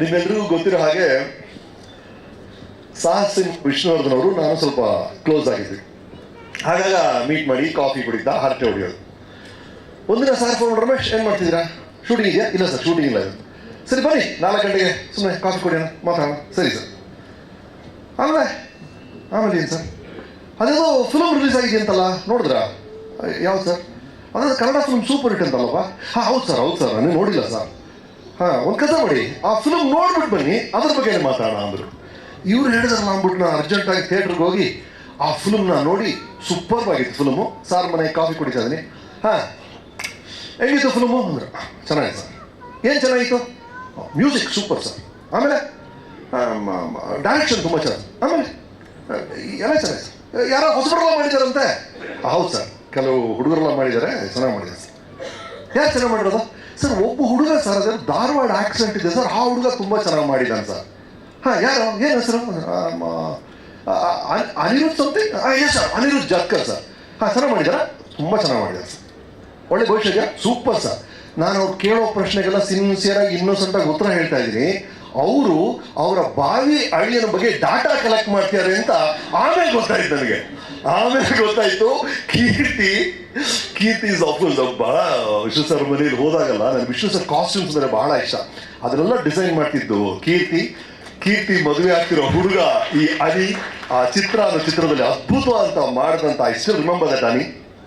ನಿಮ್ಮೆಲ್ರಿಗೂ ಗೊತ್ತಿರೋ ಹಾಗೆ ಸಾಹಸ್ ಸಿಂಗ್ ವಿಷ್ಣುವರ್ಧನ್ ಅವರು, ನಾನು ಸ್ವಲ್ಪ ಕ್ಲೋಸ್ ಆಗಿದ್ವಿ. ಹಾಗಾಗ ಮೀಟ್ ಮಾಡಿ ಕಾಫಿ ಕುಡಿತಾ ಹರಟೆ ಹೊಡೆಯೋದು. ಒಂದಿನ ಸಾರ್ ಫೋನ್ ರಮೇಶ್, ಏನು ಮಾಡ್ತಿದ್ದೀರಾ? ಶೂಟಿಂಗ್ ಇದೆಯಾ? ಇಲ್ಲ ಸರ್ ಶೂಟಿಂಗ್ ಇಲ್ಲ ಸರಿ, ಬನ್ನಿ, ನಾಲ್ಕು ಗಂಟೆಗೆ ಸುಮ್ಮನೆ ಕಾಫಿ ಕುಡಿಯೋಣ, ಮಾತಾಡೋಣ. ಸರಿ ಸರ್. ಆಮೇಲೆ? ಆಮೇಲೆ ಏನು ಸರ್? ಅದೇನೋ ಫಿಲಮ್ ರಿಲೀಸ್ ಆಗಿದೆ ಅಂತಲ್ಲ, ನೋಡಿದ್ರಾ? ಯಾವ್ದು ಸರ್? ಅದೇ ಕನ್ನಡ ಫಿಲ್ಮ್ ಸೂಪರ್ ಹಿಟ್ ಅಂತಲ್ಲಪ್ಪ. ಹಾಂ, ಹೌದು ಸರ್ ಹೌದು ಸರ್, ನಾನು ನೋಡಿಲ್ಲ ಸರ್. ಹಾಂ, ಒಂದು ಕಥೆ ಮಾಡಿ. ಆ ಫಿಲ್ಮ್ ನೋಡ್ಬಿಟ್ಟು ಬನ್ನಿ, ಅದ್ರ ಬಗ್ಗೆ ಮಾತಾಡೋಣ ಅಂದರು. ಇವ್ರು ಹೇಳಿದ್ರಲ್ಲ ಅಂದ್ಬಿಟ್ಟು ನಾನು ಅರ್ಜೆಂಟಾಗಿ ಥಿಯೇಟ್ರಿಗೆ ಹೋಗಿ ಆ ಫಿಲ್ಮ್ನ ನೋಡಿ ಸೂಪರ್ ಆಗಿತ್ತು ಫಿಲ್ಮು ಸಾರ್ ಮನೆಗೆ ಕಾಫಿ ಕುಡಿತಾ ಇದೀನಿ. ಹಾಂ, ಹೆಂಗಿತ್ತು ಫಿಲ್ಮು ಅಂದರು. ಚೆನ್ನಾಗಿತ್ತು. ಏನು ಚೆನ್ನಾಗಿತ್ತು? ಮ್ಯೂಸಿಕ್ ಸೂಪರ್ ಸರ್ ಆಮೇಲೆ ಡೈರೆಕ್ಷನ್ ತುಂಬ ಚೆನ್ನಾಗಿ. ಆಮೇಲೆ ಎಲ್ಲ ಚೆನ್ನಾಗಿತ್ತು. ಯಾರೋ ಹೊಸಬರೆಲ್ಲ ಮಾಡಿದಾರಂತೆ ಹೌದು ಸರ್ ಕೆಲವು ಹುಡುಗರೆಲ್ಲ ಮಾಡಿದ್ದಾರೆ, ಚೆನ್ನಾಗಿ ಮಾಡಿದ್ದಾರೆ ಸರ್ ಯಾರು ಚೆನ್ನಾಗಿ ಮಾಡಿರೋದು? ಸರ್, ಒಬ್ಬ ಹುಡುಗ ಸರ್ ಅದ್ರ ಧಾರವಾಡ ಆಕ್ಸಿಡೆಂಟ್ ಇದೆ ಸರ್, ಆ ಹುಡುಗ ತುಂಬ ಚೆನ್ನಾಗಿ ಮಾಡಿದ್ದಾನೆ ಸರ್. ಹಾಂ, ಯಾರು? ಏನು ಹೆಸರು? Aniruddha something yes sir Aniruddha Jarkar sir. ಹಾಂ, ಚೆನ್ನಾಗಿ ಮಾಡಿದಾರ ತುಂಬ ಚೆನ್ನಾಗಿ ಮಾಡಿದ್ದಾರೆ ಸರ್. ಒಳ್ಳೆ ಭವಿಷ್ಯ ಸೂಪರ್ ಸರ್. ನಾನು ಅವ್ರು ಕೇಳೋ ಪ್ರಶ್ನೆಗೆಲ್ಲ ಸಿನ್ಸಿಯರ್ ಆಗಿ ಇನ್ನೋಸೆಂಟ್ ಆಗಿ ಉತ್ತರ ಹೇಳ್ತಾ ಇದ್ದೀನಿ. ಅವರು ಅವರ ಬಾವಿ ಹಳ್ಳಿಯ ಬಗ್ಗೆ ಡಾಟಾ ಕಲೆಕ್ಟ್ ಮಾಡ್ತಿದ್ದಾರೆ ಅಂತ ಆಮೇಲೆ ಗೊತ್ತಾಯ್ತು ನನಗೆ. ಆಮೇಲೆ ಗೊತ್ತಾಯ್ತು, ಕೀರ್ತಿ ಕೀರ್ತಿ ಇಸ್ ಆಫಲ್ ಬಹಳ ವಿಶ್ವ ಸರ್ ಮನೇಲಿ ಹೋದಾಗಲ್ಲ ನನಗೆ ವಿಶ್ವ ಸರ್ ಕಾಸ್ಟ್ಯೂಮ್ಸ್ ಅಂದರೆ ಬಹಳ ಇಷ್ಟ. ಅದನ್ನೆಲ್ಲ ಡಿಸೈನ್ ಮಾಡ್ತಿದ್ದು ಕೀರ್ತಿ. ಕೀರ್ತಿ ಮದುವೆ ಆಗ್ತಿರೋ ಹುಡುಗ ಈ ಅಲಿ, ಆ ಚಿತ್ರ ಅನ್ನೋ ಚಿತ್ರದಲ್ಲಿ ಅದ್ಭುತವಾದಂತ ಮಾಡಿದಂತ I still remember that any